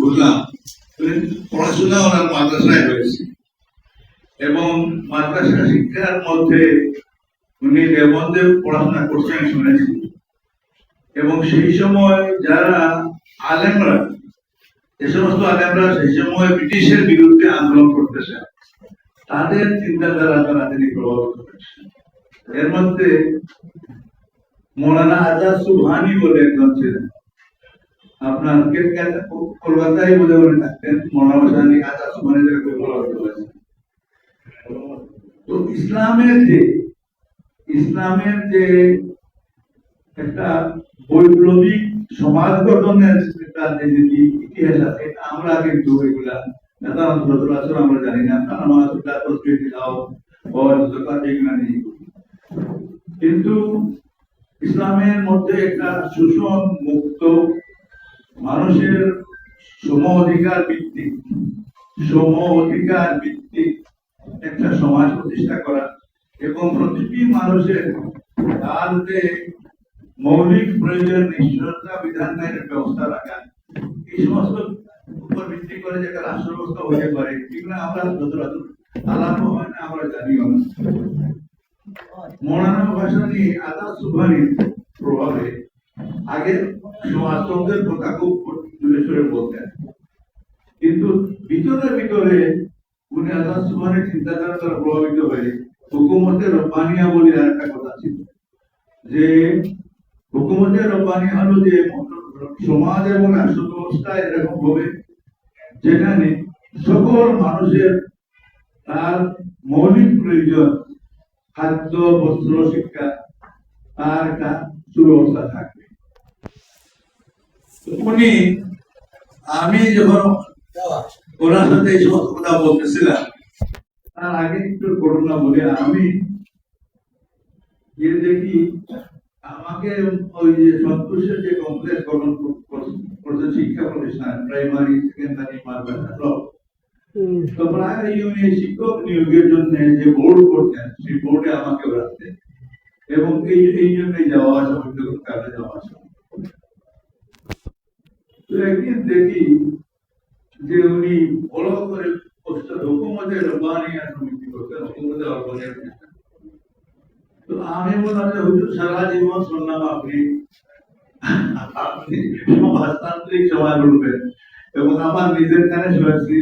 বুঝলাম পড়াশোনা মাদ্রাসায় হয়েছে। এবং মাদ্রাসা শিক্ষার মধ্যে উনি দেবন্দে পড়াশোনা করছেন শুনেছি। এবং সেই সময় যারা আলেমরা সমস্ত আলেমরা সেই সময় ব্রিটিশের বিরুদ্ধে আন্দোলন করতেছে, তাদের চিন্তাধারা দ্বারা তিনি প্রভাবিত হয়েছেন এর মধ্যে মৌলানা আজাদ সুবহানি বলে একজন ছিলেন। আপনার কলকাতায় বোধ করে থাকতেন মৌলানা সানি আজাদ সুবহানি থেকে খুব প্রভাবিত হয়েছেন তো ইসলামের যে ইসলামের যে একটা বৈপ্লবিক সমাজ গঠনের একটা যে ইতিহাস আছে আমরা কিন্তু এগুলা আমরা জানি না কিন্তু ইসলামের মধ্যে একটা শোষণ, মুক্ত মানুষের সম অধিকার ভিত্তিক, সম অধিকার ভিত্তিক একটা সমাজ প্রতিষ্ঠা করা এবং প্রতিটি মানুষের তার মৌলিক প্রয়োজন নিশ্চয়তা বিধানের ব্যবস্থা রাখা। এই সমস্ত উপর ভিত্তি করে যে একটা রাষ্ট্র ব্যবস্থা হতে পারে এগুলো আমরা সচরাচর আলাপ হয় না, আমরা জানিও না মৌলানা ভাসানি আজাদ সুবহানির প্রভাবে আগে সমাজতন্ত্রের কথা খুব জোরে সোরে বলতেন। কিন্তু ভিতরে ভিতরে উনি আজাদ সুবহানের চিন্তাধারা দ্বারা প্রভাবিত হয়ে হুকুমতের রব্বানিয়া বলে আর একটা কথা ছিল, যে হুকুমতের রব্বানিয়া হলো যে সমাজ এবং রাষ্ট্র ব্যবস্থা এরকম হবে যেখানে সকল মানুষের তার মৌলিক প্রয়োজন, খাদ্য, বস্ত্র, শিক্ষা, তার একটা সুব্যবস্থা থাকবে তো উনি আমি যখন ওনার সাথে এই সমস্ত কথা বলতেছিলাম তার আগে একটু ঘটনা বলে আমি গিয়ে দেখি আমাকে ওই যে সন্তোষের যে কমপ্লেক্স গঠন করছে শিক্ষা প্রতিষ্ঠান প্রাইমারি সেকেন্ডারি মাদ্রাসা তো প্রায় ইউনি শিক্ষক নিয়োগের জন্য যে বোর্ড করতেন সেই বোর্ডে আমাকে রাখতেন এবং এই এই জন্যই যাওয়া আসা কাজে যাওয়া আসা। তো একদিন দেখি যে উনি বড় করে আমি বললাম যে, হুজুর, সারা জীবন শুনলাম আপনি। আপনি সমাজ এবং আমার নিজের কানে শুনেছি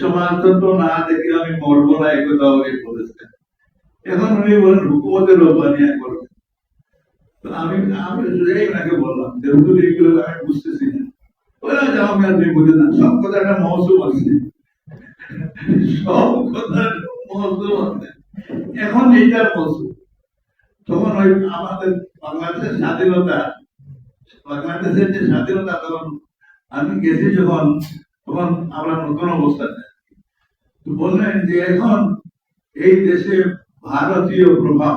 সমাজতন্ত্র না দেখে আমি মরবো না বলেছেন এখন উনি বলেন, হুকুমতের রব্বানিয়া করবেন তো আমি আমি বললাম যে, হুজুর আমি বুঝতেছি না। ওরা আমি আপনি বুঝে না, সব কথা একটা মৌসুম আছে। সব কথা মৌসুম আছে। এখন এইটার মৌসুম। তখন ওই আমাদের বাংলাদেশের স্বাধীনতা, বাংলাদেশের যে স্বাধীনতা, তখন আমি গেছি যখন, তখন আমরা নতুন অবস্থাতে বললেন যে এখন এই দেশে ভারতীয় প্রভাব,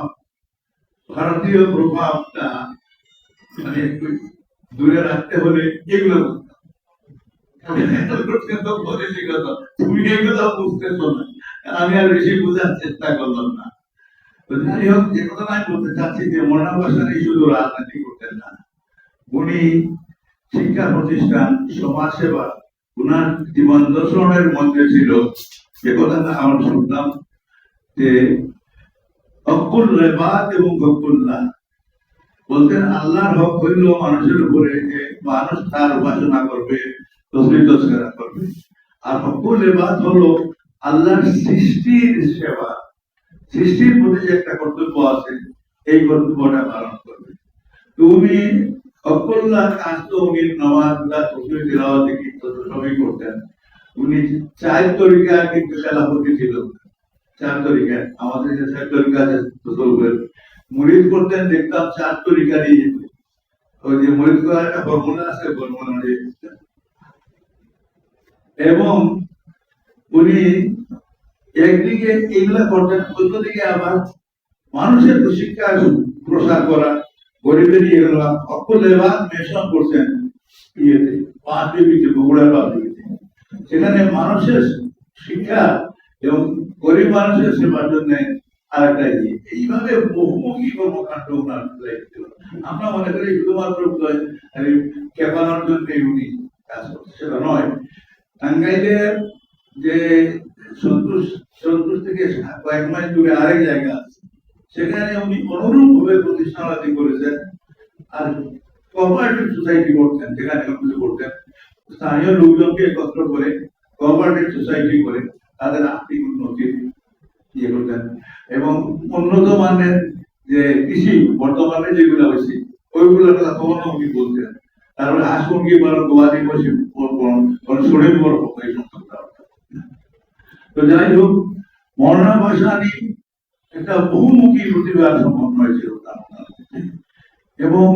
ভারতীয় প্রভাবটা মানে দূরে রাখতে হলে এগুলো। না আমি আর বেশি চেষ্টা না যাই হোক কথা মনা না উনি শিক্ষা প্রতিষ্ঠান সমাজ সেবা উনার জীবন দর্শনের মধ্যে ছিল যে কথাটা আমরা শুনতাম যে হকুল রেবাদ এবং হকুল্লাহ বলতেন আল্লাহর হক হইল মানুষের উপরে যে মানুষ তার উপাসনা করবে তসবি তস্করা করবে। আর হকুল রেবাদ হলো আল্লাহর সৃষ্টির সেবা। সৃষ্টির প্রতি যে একটা কর্তব্য আছে, এই কর্তব্যটা পালন করবে। তুমি অকল্লা কাজ তো উনি নামাজ বা তসবি তিলাওয়াত কিন্তু সবই করতেন। উনি চার তরিকা কিন্তু খেলাপতি ছিল। চার তরিকা আমাদের যে চার তরিকা আছে তসবের মুরিদ করতেন, দেখতাম চার তরিকারই। ওই যে মুরিদ করার একটা ফর্মুলা আছে ফর্মুলা এবং উনি একদিকে এগুলা করতেন, অন্যদিকে আবার মানুষের শিক্ষা প্রসার করা, গরিবের মেশন করছেন সেখানে মানুষের শিক্ষা এবং গরিব মানুষের সেবার জন্য আরেকটা ইয়ে। এইভাবে বহুমুখী কর্মকাণ্ড ওনার দায়িত্ব আমরা মনে করি শুধুমাত্র কেপানোর জন্য উনি কাজ করছে সেটা নয়। টাঙ্গাইলের যে সন্তোষ সন্তোষ থেকে কয়েক মাইল দূরে আরেক জায়গা আছে, সেখানে উনি অনুরূপ ভাবে প্রতিষ্ঠানাদি করেছেন আর কোঅপারেটিভ সোসাইটি করতেন যেখানে কিছু করতেন। স্থানীয় লোকজনকে একত্র করে কোঅপারেটিভ সোসাইটি করে তাদের আর্থিক উন্নতির ইয়ে করতেন। এবং উন্নত মানের যে কৃষি, বর্তমানে যেগুলো হয়েছে, ওইগুলোর কথা তখনও উনি বলতেন। তারপরে হাঁস মুরগি পালন, গবাদি পশু সরে বড় এই তো যাই হোক মরনা ভাসানি একটা বহুমুখী প্রতিভা সম্পন্ন হয়েছিল এবং